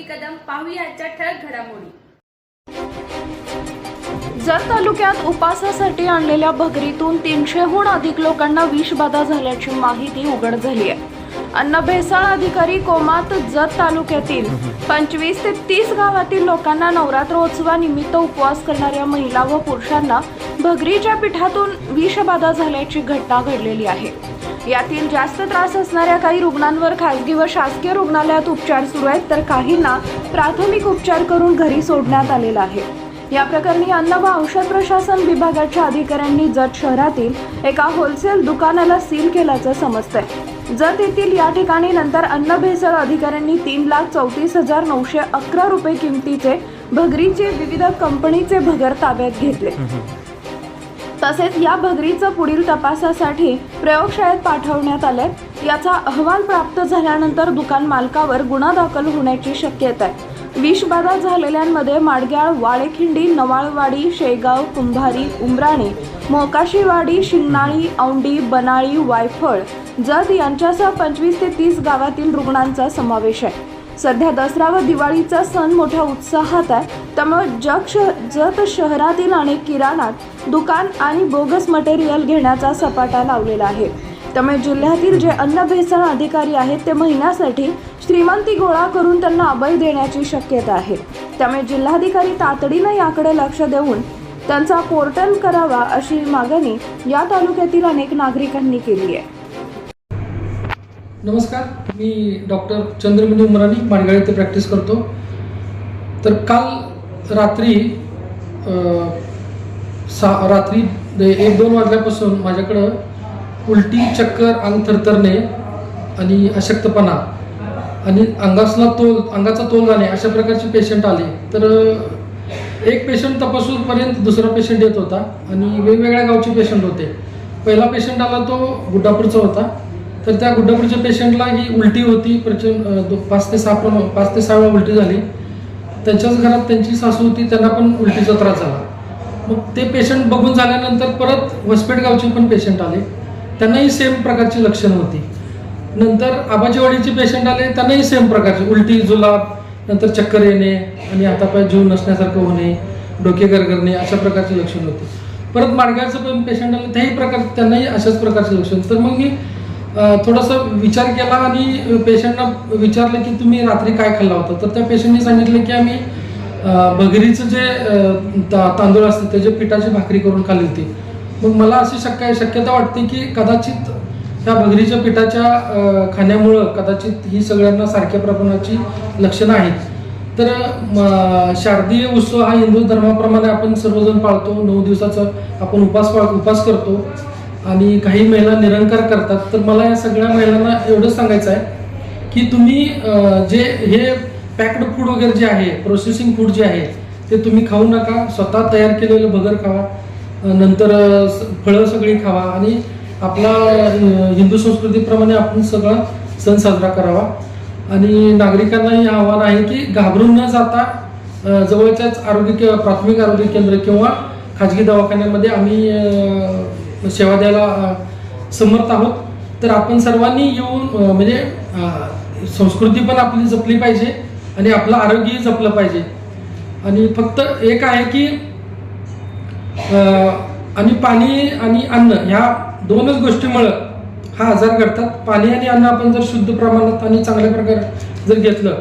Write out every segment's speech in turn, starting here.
मी कदम पाहूया आजच्या ठळक घडामोडी. जत तालुक्यात उपासासाठी आणलेल्या भगरीतून तीनशेहून अधिक लोकांना विषबाधा झाल्याची माहिती उघड झाली आहे. अन्न भेसाळ अधिकारी कोमात जत तालुक्यातील पंचवीस ते तीस गावातील लोकांना नवरात्रोत्सवानिमित्त उपवास करणाऱ्या महिला व पुरुषांना भगरीच्या पिठातून विषबाधा झाल्याची घटना घडलेली आहे. यातील जास्त त्रास असणाऱ्या काही रुग्णांवर खासगी व शासकीय रुग्णालयात उपचार सुरू आहेत तर काहींना प्राथमिक उपचार करून घरी सोडण्यात आलेला आहे. या प्रकरणी अन्न व औषध प्रशासन विभागाच्या अधिकाऱ्यांनी जत शहरातील एका होलसेल दुकानाला सील केल्याचं समजतंय. जत येथील या ठिकाणी नंतर अन्न भेसळ अधिकाऱ्यांनी तीन लाख चौतीस हजार नऊशे अकरा रुपये किमतीचे भगरीचे विविध कंपनीचे भगर ताब्यात घेतले. तसेच या भगरीचं पुढील तपासासाठी प्रयोगशाळेत पाठवण्यात आले याचा अहवाल प्राप्त झाल्यानंतर दुकान मालकावर गुन्हा दाखल होण्याची शक्यता आहे. विषबाधा झालेल्यांमध्ये माडग्याळ वाळेखिंडी नवाळवाडी शेगाव कुंभारी उमराणे मोकाशीवाडी शिंगणाळी औंडी बनाळी वायफळ जत यांच्यासह पंचवीस ते तीस गावातील रुग्णांचा समावेश आहे. सध्या दसरा व दिवाळीचा सण मोठ्या उत्साहात आहे. त्यामुळे जग शह जत शहरातील अनेक किराणात दुकान आणि बोगस मटेरियल घेण्याचा सपाटा लावलेला आहे. त्यामुळे जिल्ह्यातील जे अन्न भेसळ अधिकारी आहेत ते महिन्यासाठी श्रीमंती गोळा करून त्यांना अभय देण्याची शक्यता आहे. त्यामुळे जिल्हाधिकारी तातडीनं याकडे लक्ष देऊन त्यांचा पोर्टल करावा अशी मागणी या तालुक्यातील अनेक नागरिकांनी केली आहे. नमस्कार मी डॉक्टर चंद्रमणी उमराणी माडगाळ येथे प्रॅक्टिस करतो. तर काल रात्री सा रात्री एक दोन वाजल्यापासून माझ्याकडं उलटी चक्कर अंग थरथरणे आणि अशक्तपणा आणि अंगासला तोल अंगाचा तोल जाणे अशा प्रकारचे पेशंट आले. तर एक पेशंट तपासूपर्यंत दुसरा पेशंट येत होता आणि वेगवेगळ्या गावचे पेशंट होते. पहिला पेशंट आला तो गुड्डापूरचा होता. तर त्या गुड्डापूरच्या पेशंटला ही उलटी होती प्रचंड पाच ते सहा पाच ते सहा वेळा उलटी झाली. त्यांच्याच घरात त्यांची सासू होती त्यांना पण उलटीचा त्रास झाला. मग ते पेशंट बघून झाल्यानंतर परत वसपेटगावचे गावचे पण पेशंट आले. त्यांनाही सेम प्रकारची लक्षणं होती. नंतर आबाजीवाडीचे पेशंट आले त्यांनाही सेम प्रकारचे उलटी जुलाब नंतर चक्कर येणे आणि हातापाय जीव नसण्यासारखं होणे डोके गरगरणे अशा प्रकारची लक्षणं होती. परत मार्गाचं पण पेशंट आलं त्याही प्रकार त्यांनाही अशाच प्रकारचे लक्षण. तर मग मी थोडंसं विचार केला आणि पेशंटना विचारलं की तुम्ही रात्री काय खाल्ला होता? तर त्या पेशंटने सांगितलं की आम्ही अं, भगरीचं जे तांदूळ असते त्याचे पिठाची भाकरी करून खाल्ली होती. मग मला अशी शक्य शक्यता वाटते की कदाचित त्या भगरीच्या पिठाच्या खाण्यामुळं कदाचित ही सगळ्यांना सारख्या प्रमाणाची लक्षणं आहेत. तर शारदीय उत्सव हा हिंदू धर्माप्रमाणे आपण सर्वजण पाळतो. नऊ दिवसाचा आपण उपास पाळ उपास करतो. आणि काही महिला निरंकार करतात. तर मला या सगळ्या महिलांना एवढंच सांगायचं आहे की तुम्ही जे हे पॅक्ड फूड वगैरे जे आहे प्रोसेसिंग फूड जे आहे ते तुम्ही खाऊ नका. स्वतः तयार केलेलं भगर खावा. नंतर स- फळं सगळी खावा. आणि आपला हिंदू संस्कृतीप्रमाणे आपण सगळा सण साजरा करावा. आणि नागरिकांनाही आव्हान आहे की घाबरून न जाता जवळच्याच आरोग्य के- प्राथमिक आरोग्य केंद्र किंवा खाजगी दवाखान्यामध्ये आम्ही सेवा द्यायला समर्थ आहोत. तर आपण सर्वांनी येऊन म्हणजे संस्कृती पण आपली जपली पाहिजे आणि आपलं आरोग्यही जपलं पाहिजे. आणि फक्त एक आहे की आणि पाणी आणि अन्न ह्या दोनच गोष्टीमुळं हा आजार घडतात. पाणी आणि अन्न आपण जर शुद्ध प्रमाणात आणि चांगल्या प्रकारे जर घेतलं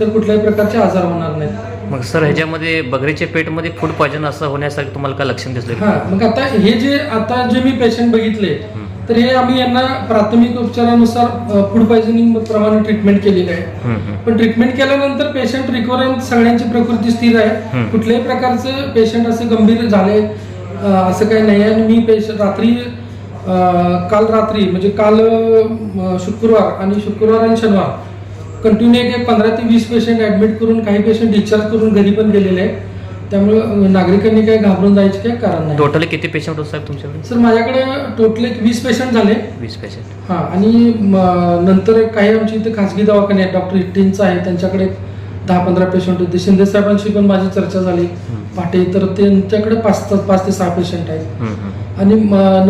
तर कुठल्याही प्रकारचे आजार होणार नाहीत. मग सर ह्याच्यामध्ये बगरीच्या पेटमध्ये फूड पॉयझन असं होण्यासारखं तुम्हाला काय लक्षण दिसलं हा मग आता हे जे आता जे मी पेशंट बघितले तर हे आम्ही यांना प्राथमिक उपचारानुसार फूड पॉयझनिंग प्रमाणे ट्रीटमेंट केलेली आहे. पण ट्रीटमेंट केल्यानंतर पेशंट रिकव्हरन्स सगळ्यांची प्रकृती स्थिर आहे. कुठल्याही प्रकारचं पेशंट असे गंभीर झाले असं काही नाही आणि मी पेशंट रात्री काल रात्री म्हणजे काल शुक्रवार आणि शुक्रवार आणि शनिवार कंटिन्यू एक पंधरा ते वीस पेशंट ऍडमिट करून काही पेशंट डिस्चार्ज करून घरी पण गेलेले आहेत. त्यामुळे नागरिकांनी काही घाबरून जायचे काही कारण नाही. टोटली किती पेशंट होत साहेब तुमच्याकडे? सर माझ्याकडे टोटल एक वीस पेशंट झाले. वीस पेशंट हा आणि नंतर काही आमची इथे खासगी दवाखाने आहेत. डॉक्टर इट्टींचा आहे. त्यांच्याकडे दहा पंधरा पेशंट होते. शिंदे साहेबांशी पण माझी चर्चा झाली. पाटे तर त्यांच्याकडे पाच पाच ते सहा पेशंट आहेत. आणि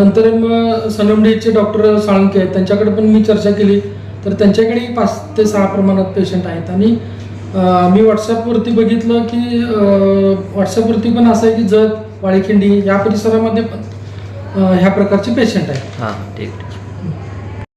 नंतर मग सनमडीचे डॉक्टर साळुंके आहेत. त्यांच्याकडे पण मी चर्चा केली. तर त्यांच्याकडे पाच ते सहा प्रमाणात पेशंट आहेत. आणि मी व्हॉट्सअपवरती बघितलं की व्हॉट्सअपवरती पण असं आहे की जत वाळीखिंडी या परिसरामध्ये पण ह्या प्रकारचे पेशंट आहेत. हां ठीक ठीक.